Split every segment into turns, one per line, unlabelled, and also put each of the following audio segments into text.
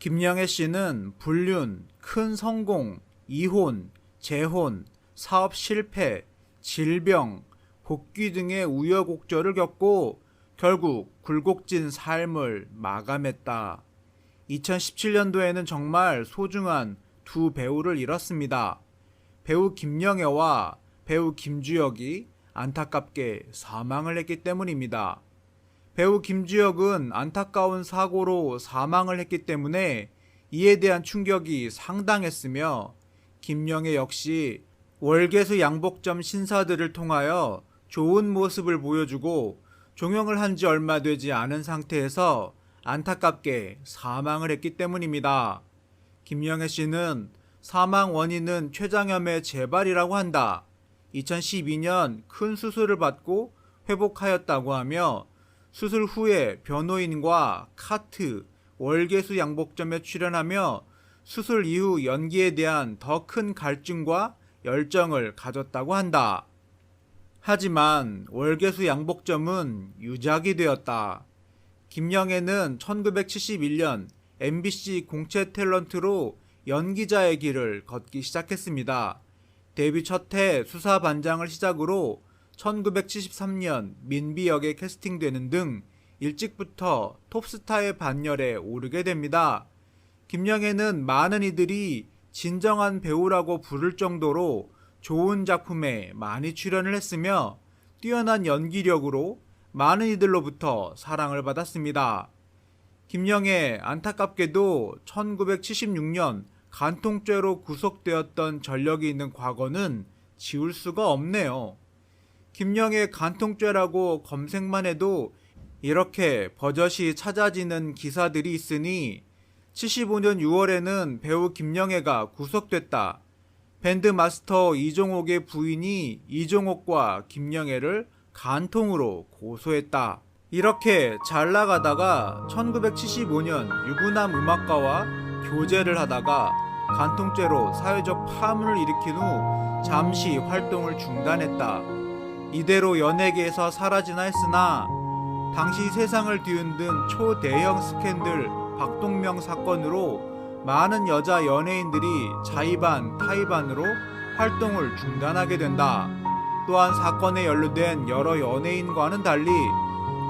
김영애 씨는 불륜, 큰 성공, 이혼, 재혼, 사업 실패, 질병, 복귀 등의 우여곡절을 겪고 결국 굴곡진 삶을 마감했다. 2017년도에는 정말 소중한 두 배우를 잃었습니다. 배우 김영애와 배우 김주혁이 안타깝게 사망을 했기 때문입니다. 배우 김주혁은 안타까운 사고로 사망을 했기 때문에 이에 대한 충격이 상당했으며 김영애 역시 월계수 양복점 신사들을 통하여 좋은 모습을 보여주고 종영을 한 지 얼마 되지 않은 상태에서 안타깝게 사망을 했기 때문입니다. 김영애 씨는 사망 원인은 췌장염의 재발이라고 한다. 2012년 큰 수술을 받고 회복하였다고 하며 수술 후에 변호인과 카트, 월계수 양복점에 출연하며 수술 이후 연기에 대한 더 큰 갈증과 열정을 가졌다고 한다. 하지만 월계수 양복점은 유작이 되었다. 김영애는 1971년 MBC 공채 탤런트로 연기자의 길을 걷기 시작했습니다. 데뷔 첫 해 수사반장을 시작으로 1973년 민비 역에 캐스팅되는 등 일찍부터 톱스타의 반열에 오르게 됩니다. 김영애는 많은 이들이 진정한 배우라고 부를 정도로 좋은 작품에 많이 출연을 했으며 뛰어난 연기력으로 많은 이들로부터 사랑을 받았습니다. 김영애 안타깝게도 1976년 간통죄로 구속되었던 전력이 있는 과거는 지울 수가 없네요. 김영애 간통죄라고 검색만 해도 이렇게 버젓이 찾아지는 기사들이 있으니 75년 6월에는 배우 김영애가 구속됐다. 밴드 마스터 이종옥의 부인이 이종옥과 김영애를 간통으로 고소했다. 이렇게 잘 나가다가 1975년 유부남 음악가와 교제를 하다가 간통죄로 사회적 파문을 일으킨 후 잠시 활동을 중단했다. 이대로 연예계에서 사라지나 했으나 당시 세상을 뒤흔든 초대형 스캔들 박동명 사건으로 많은 여자 연예인들이 자의반 타의반으로 활동을 중단하게 된다. 또한 사건에 연루된 여러 연예인과는 달리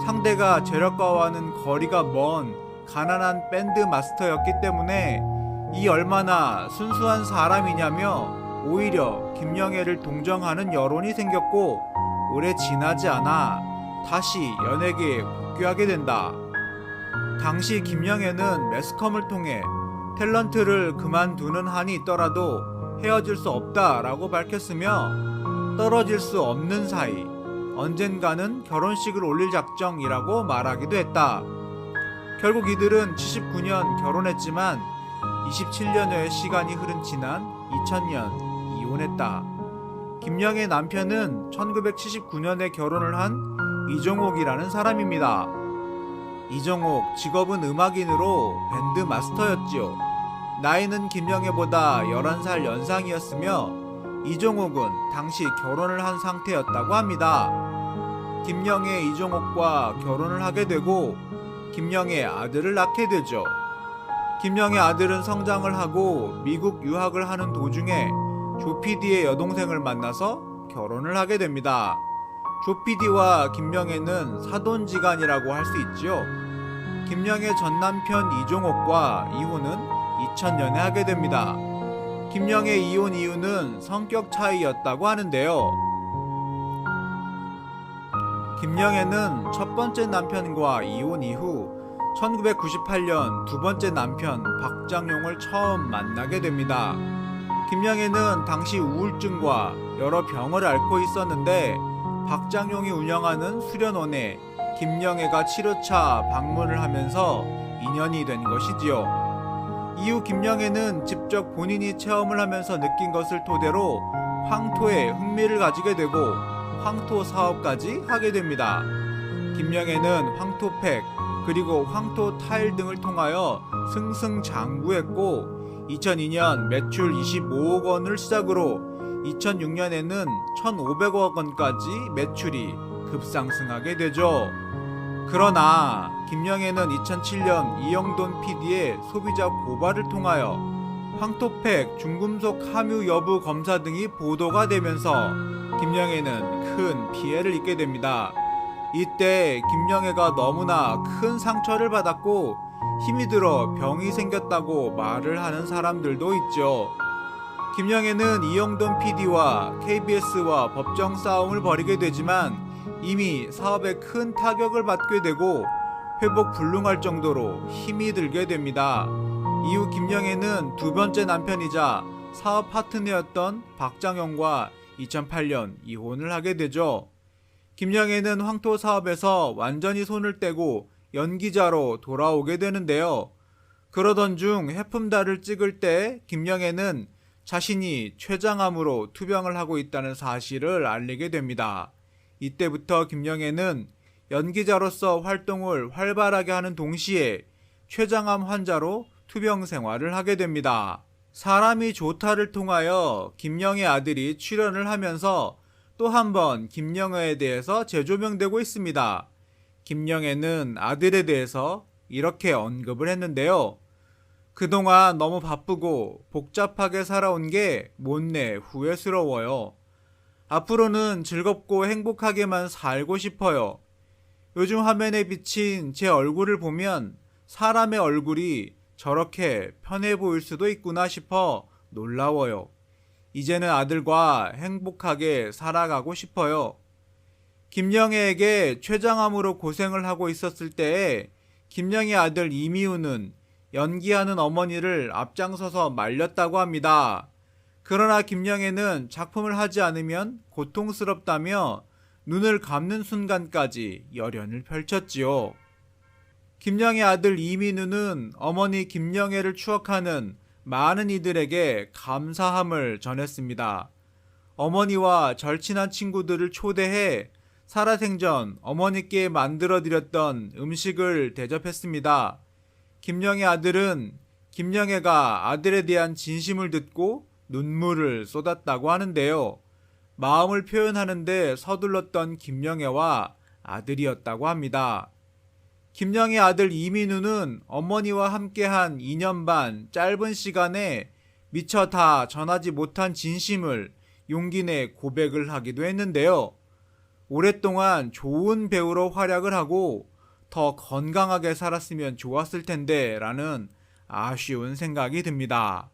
상대가 재력가와는 거리가 먼 가난한 밴드 마스터였기 때문에 이 얼마나 순수한 사람이냐며 오히려 김영애를 동정하는 여론이 생겼고 오래 지나지 않아 다시 연예계에 복귀하게 된다. 당시 김영애는 매스컴을 통해 탤런트를 그만두는 한이 있더라도 헤어질 수 없다라고 밝혔으며 떨어질 수 없는 사이 언젠가는 결혼식을 올릴 작정이라고 말하기도 했다. 결국 이들은 79년 결혼했지만 27년여의 시간이 흐른 지난 2000년 이혼했다. 김영의 남편은 1979년에 결혼을 한 이종옥이라는 사람입니다. 이종옥 직업은 음악인으로 밴드 마스터였지요. 나이는 김영애보다 11살 연상이었으며 이종옥은 당시 결혼을 한 상태였다고 합니다. 김영애 이종옥과 결혼을 하게 되고 김영애 아들을 낳게 되죠. 김영애 아들은 성장을 하고 미국 유학을 하는 도중에 조피디의 여동생을 만나서 결혼을 하게 됩니다. 조피디와 김영애는 사돈지간이라고 할 수 있지요. 김영애 전 남편 이종옥과 이혼은 2000년에 하게 됩니다. 김영애 이혼 이유는 성격 차이였다고 하는데요. 김영애는 첫 번째 남편과 이혼 이후 1998년 두 번째 남편 박장용을 처음 만나게 됩니다. 김영애는 당시 우울증과 여러 병을 앓고 있었는데 박장용이 운영하는 수련원에 김영애가 7호차 방문을 하면서 인연이 된 것이지요. 이후 김영애는 직접 본인이 체험을 하면서 느낀 것을 토대로 황토에 흥미를 가지게 되고 황토 사업까지 하게 됩니다. 김영애는 황토팩 그리고 황토 타일 등을 통하여 승승장구했고 2002년 매출 25억 원을 시작으로 2006년에는 1,500억 원까지 매출이 급상승하게 되죠. 그러나 김영애는 2007년 이영돈 PD의 소비자 고발을 통하여 황토팩, 중금속 함유 여부 검사 등이 보도가 되면서 김영애는 큰 피해를 입게 됩니다. 이때 김영애가 너무나 큰 상처를 받았고 힘이 들어 병이 생겼다고 말을 하는 사람들도 있죠. 김영애는 이영돈 PD와 KBS와 법정 싸움을 벌이게 되지만 이미 사업에 큰 타격을 받게 되고 회복 불능할 정도로 힘이 들게 됩니다. 이후 김영애는 두 번째 남편이자 사업 파트너였던 박장영과 2008년 이혼을 하게 되죠. 김영애는 황토 사업에서 완전히 손을 떼고 연기자로 돌아오게 되는데요. 그러던 중 해품달을 찍을 때 김영애는 자신이 췌장암으로 투병을 하고 있다는 사실을 알리게 됩니다. 이때부터 김영애는 연기자로서 활동을 활발하게 하는 동시에 췌장암 환자로 투병 생활을 하게 됩니다. 사람이 좋다를 통하여 김영애 아들이 출연을 하면서 또 한 번 김영애에 대해서 재조명되고 있습니다. 김영애는 아들에 대해서 이렇게 언급을 했는데요. 그동안 너무 바쁘고 복잡하게 살아온 게 못내 후회스러워요. 앞으로는 즐겁고 행복하게만 살고 싶어요. 요즘 화면에 비친 제 얼굴을 보면 사람의 얼굴이 저렇게 편해 보일 수도 있구나 싶어 놀라워요. 이제는 아들과 행복하게 살아가고 싶어요. 김영애에게 췌장암으로 고생을 하고 있었을 때에 김영애 아들 이미우는 연기하는 어머니를 앞장서서 말렸다고 합니다. 그러나 김영애는 작품을 하지 않으면 고통스럽다며 눈을 감는 순간까지 열연을 펼쳤지요. 김영애 아들 이민우는 어머니 김영애를 추억하는 많은 이들에게 감사함을 전했습니다. 어머니와 절친한 친구들을 초대해 살아생전 어머니께 만들어드렸던 음식을 대접했습니다. 김영애 아들은 김영애가 아들에 대한 진심을 듣고 눈물을 쏟았다고 하는데요. 마음을 표현하는데 서둘렀던 김영애와 아들이었다고 합니다. 김영애 아들 이민우는 어머니와 함께한 2년 반 짧은 시간에 미처 다 전하지 못한 진심을 용기 내 고백을 하기도 했는데요. 오랫동안 좋은 배우로 활약을 하고 더 건강하게 살았으면 좋았을 텐데 라는 아쉬운 생각이 듭니다.